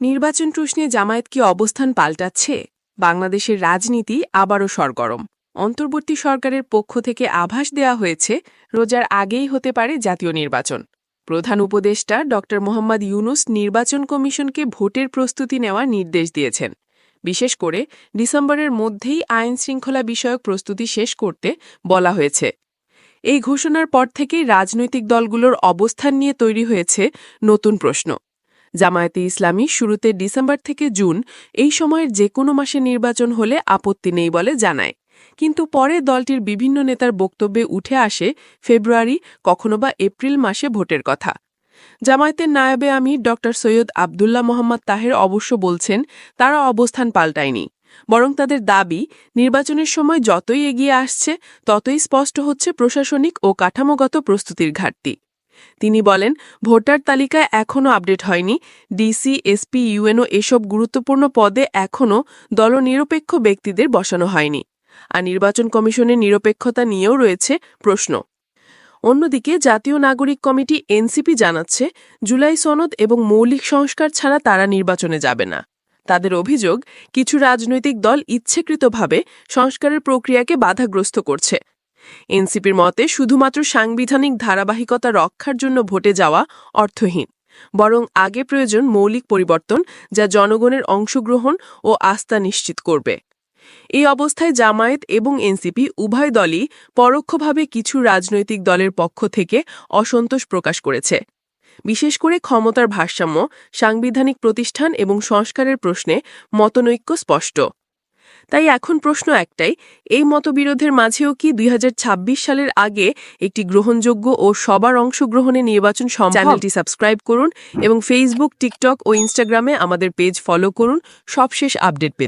নির্বাচন প্রশ্নে জামায়াত কি অবস্থান পাল্টাচ্ছে? বাংলাদেশের রাজনীতি আবারও সরগরম। অন্তর্বর্তী সরকারের পক্ষ থেকে আভাস দেওয়া হয়েছে, রোজার আগেই হতে পারে জাতীয় নির্বাচন। প্রধান উপদেষ্টা ড. মোহাম্মদ ইউনুস নির্বাচন কমিশনকে ভোটের প্রস্তুতি নেওয়ার নির্দেশ দিয়েছেন। বিশেষ করে ডিসেম্বরের মধ্যেই আইন শৃঙ্খলা বিষয়ক প্রস্তুতি শেষ করতে বলা হয়েছে। এই ঘোষণার পর থেকেই রাজনৈতিক দলগুলোর অবস্থান নিয়ে তৈরি হয়েছে নতুন প্রশ্ন। জামায়াতে ইসলামী শুরুতে ডিসেম্বর থেকে জুন এই সময়ের যে কোনো মাসে নির্বাচন হলে আপত্তি নেই বলে জানায়। কিন্তু পরে দলটির বিভিন্ন নেতার বক্তব্যে উঠে আসে ফেব্রুয়ারি, কখনো বা এপ্রিল মাসে ভোটের কথা। জামায়াতের নায়াবে আমি ড. সৈয়দ আবদুল্লাহ মোহাম্মদ তাহের অবশ্য বলছেন, তারা অবস্থান পাল্টায়নি। বরং তাদের দাবি, নির্বাচনের সময় যতই এগিয়ে আসছে, ততই স্পষ্ট হচ্ছে প্রশাসনিক ও কাঠামোগত প্রস্তুতির ঘাটতি। তিনি বলেন, ভোটার তালিকায় এখনও আপডেট হয়নি। ডিসি, এসপি, ইউএনও এসব গুরুত্বপূর্ণ পদে এখনও দলনিরপেক্ষ ব্যক্তিদের বসানো হয়নি। আর নির্বাচন কমিশনের নিরপেক্ষতা নিয়েও রয়েছে প্রশ্ন। অন্যদিকে জাতীয় নাগরিক কমিটি এনসিপি জানাচ্ছে, জুলাই সনদ এবং মৌলিক সংস্কার ছাড়া তারা নির্বাচনে যাবে না। তাদের অভিযোগ, কিছু রাজনৈতিক দল ইচ্ছেকৃতভাবে সংস্কারের প্রক্রিয়াকে বাধাগ্রস্ত করছে। এনসিপির মতে শুধুমাত্র সাংবিধানিক ধারাবাহিকতা রক্ষার জন্য ভোটে যাওয়া অর্থহীন, বরং আগে প্রয়োজন মৌলিক পরিবর্তন যা জনগণের অংশগ্রহণ ও আস্থা নিশ্চিত করবে। এই অবস্থায় জামায়াত এবং এনসিপি উভয় দলই পরোক্ষভাবে কিছু রাজনৈতিক দলের পক্ষ থেকে অসন্তোষ প্রকাশ করেছে। বিশেষ করে ক্ষমতার ভারসাম্য, সাংবিধানিক প্রতিষ্ঠান এবং সংস্কারের প্রশ্নে মতনৈক্য স্পষ্ট। তাই এখন প্রশ্ন একটাই, এই মতবিরোধের মাঝেও কি দুই হাজার ছাব্বিশ সালের আগে একটি গ্রহণযোগ্য ও সবার অংশগ্রহণে নির্বাচন চ্যানেলটি সাবস্ক্রাইব করুন এবং ফেসবুক টিকটক ও ইনস্টাগ্রামে আমাদের পেজ ফলো করুন। সবশেষ আপডেট পেতে।